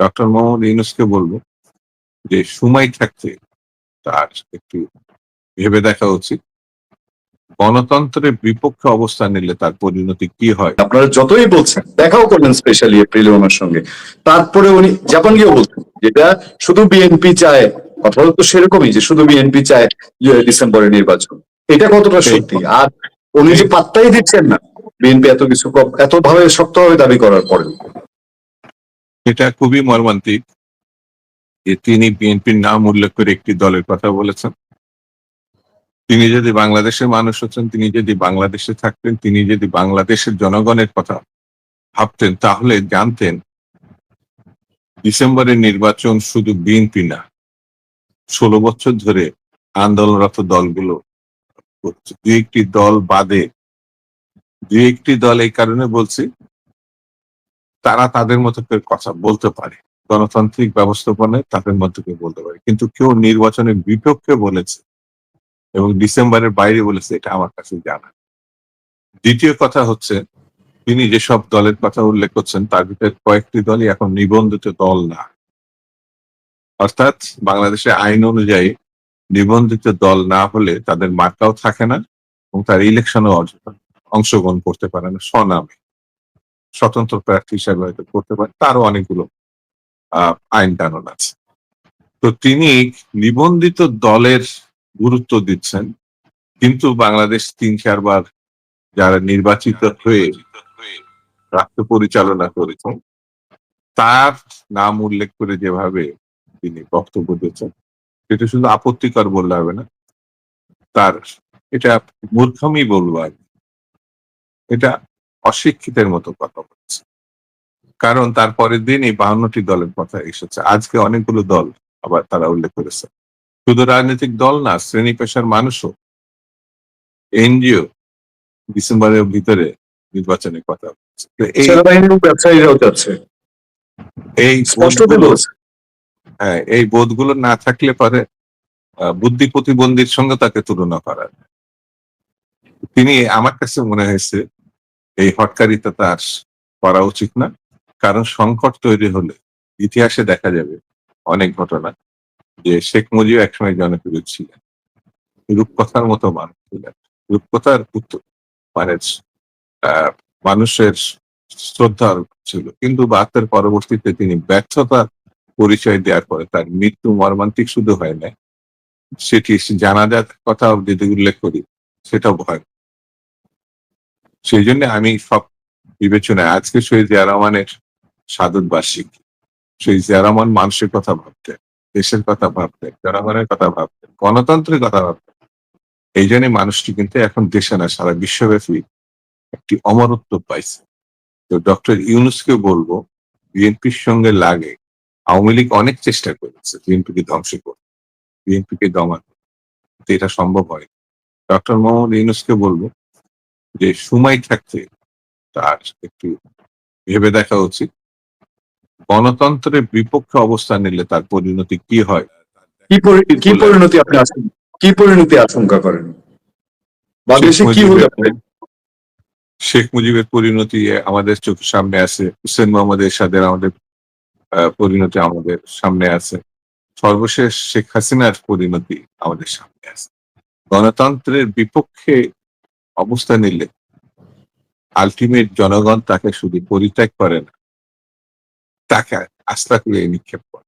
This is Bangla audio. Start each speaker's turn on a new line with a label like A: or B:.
A: ডক্টর মোহাম্মদ ইউনুসকে বলব যে সময় থাকতে তার একটু ভেবে দেখা উচিত। গণতন্ত্রের বিপক্ষে অবস্থান নিলে তার পরিণতি কি হয়?
B: আপনারা যতই বলছেন দেখাও করলেন স্পেশালি এপ্রিলে ওনার সঙ্গে। তারপরে উনি জাপান গিয়েও বলছেন যেটা শুধু বিএনপি চায় কথা তো সেরকমই যে শুধু বিএনপি চায় ইয়ে, ডিসেম্বরে নির্বাচন। এটা কতটা সত্যি? আর উনি যে পাত্তাই দিচ্ছেন না বিএনপি এত কিছু এত ভাবে শক্তভাবে দাবি করার পরে
A: এটা খুবই মর্মান্তিক যে তিনি বিএনপির নাম উল্লেখ করে একটি দলের কথা বলেছেন তিনি যদি বাংলাদেশের মানুষ হচ্ছেন তিনি যদি বাংলাদেশে থাকতেন, তিনি যদি বাংলাদেশের জনগণের কথা ভাবতেন, তাহলে জানতেন ডিসেম্বরের নির্বাচন শুধু বিএনপি না, ষোলো বছর ধরে আন্দোলনরত দলগুলো। দু একটি দল বাদে দু একটি দল এই কারণে বলছি তারা তাদের মতো করে কথা বলতে পারে। গণতান্ত্রিক ব্যবস্থাপনায় তাদের মধ্যে কেউ বলতে পারে। কিন্তু কেউ নির্বাচনের বিপক্ষে বলেছে এবং ডিসেম্বরের বাইরে বলেছে, এটা আমার কাছে জানা। দ্বিতীয় কথা হচ্ছে, তিনি যেসব দলের কথা উল্লেখ করছেন, তার ভিতরে কয়েকটি দলই এখন নিবন্ধিত দল না। অর্থাৎ বাংলাদেশের আইন অনুযায়ী নিবন্ধিত দল না হলে তাদের মার্কাও থাকে না এবং তার ইলেকশনও অংশগ্রহণ করতে পারে না স্বনামে। স্বতন্ত্র প্রার্থী হিসাবে হয়তো করতে পারে, তারও অনেকগুলো আইন কানুন আছে তো তিনি নিবন্ধিত দলের গুরুত্ব দিচ্ছেন, কিন্তু বাংলাদেশ তিন চারবার যারা নির্বাচিত হয়ে রাষ্ট্র পরিচালনা করেছেন, তার নাম উল্লেখ করে যেভাবে তিনি বক্তব্য দিচ্ছেন, সেটা শুধু আপত্তিকর বললে হবে না, তার, এটা মূর্খমি বলব। এটা অশিক্ষিতের মতো কথা বলছে। কারণ তার পরের দিনই বাহান্নটি দলের কথা এসেছে। আজকে অনেকগুলো দল আবার তারা উল্লেখ করেছে। শুধু রাজনৈতিক দল না শ্রেণি পেশার মানুষও এনজিও ডিসেম্বরের ভিতরে নির্বাচনের কথা বলছে। এই
B: ব্যবসায়ীরাও যাচ্ছে।
A: এই হ্যাঁ এই বোধগুলো না থাকলে পরে বুদ্ধি প্রতিবন্ধীর সঙ্গে তাকে তুলনা করা যায়। তিনি আমার কাছে মনে হয়েছে এই হটকারিতা তার করা উচিত না। কারণ সংকট তৈরি হলে ইতিহাসে দেখা যাবে অনেক ঘটনা যে শেখ মুজিব একসময় জনপ্রিয় ছিলেন। রূপকথার মতো মানুষ ছিলেন। রূপকথার মানে মানুষের শ্রদ্ধা ছিল। কিন্তু বাহাত্তর পরবর্তীতে তিনি ব্যর্থতা পরিচয় দেওয়ার পরে তার মৃত্যু মর্মান্তিক শুধু হয় না সেটি জানাজার কথা যদি উল্লেখ করি, সেটাও ভয় সেই জন্য আমি সব বিবেচনায় আজকে শহীদ জিয়া রহমানের সাধুর বার্ষিক সেই জিয়া রহমান মানুষের কথা ভাবতেন দেশের কথা ভাবতেন জনগণের কথা ভাবতেন গণতন্ত্রের কথা ভাবতেন এই জন্য মানুষটি কিন্তু এখন দেশে না, সারা বিশ্বব্যাপী একটি অমরত্ব পাইছে। তো ডক্টর ইউনুসকে বলব, বিএনপির সঙ্গে লাগে, আওয়ামী লীগ অনেক চেষ্টা করেছে বিএনপিকে ধ্বংস করতে, বিএনপিকে দমাতে এটা সম্ভব হয় ডক্টর মোহাম্মদ ইউনুসকে বলব যে সময় থাকতে তার একটু ভেবে দেখা উচিত। গণতন্ত্রের বিপক্ষে অবস্থান নিলে তার পরিণতি কি হয়?
B: কি পরিণতি আপনি কি পরিণতি আশঙ্কা করেন? বাংলাদেশে
A: শেখ
B: কি
A: মুজিবের- শেখ মুজিবের পরিণতি আমাদের চোখের সামনে আছে হুসেন মোহাম্মদ এরশাদের আমাদের পরিণতি আমাদের সামনে আছে। সর্বশেষ শেখ হাসিনার পরিণতি আমাদের সামনে আছে। গণতন্ত্রের বিপক্ষে অবস্থান নিলে আলটিমেট জনগণ তাকে শুধু পরিত্যাগ করে না তাকে আস্থা করে নিক্ষেপ করে।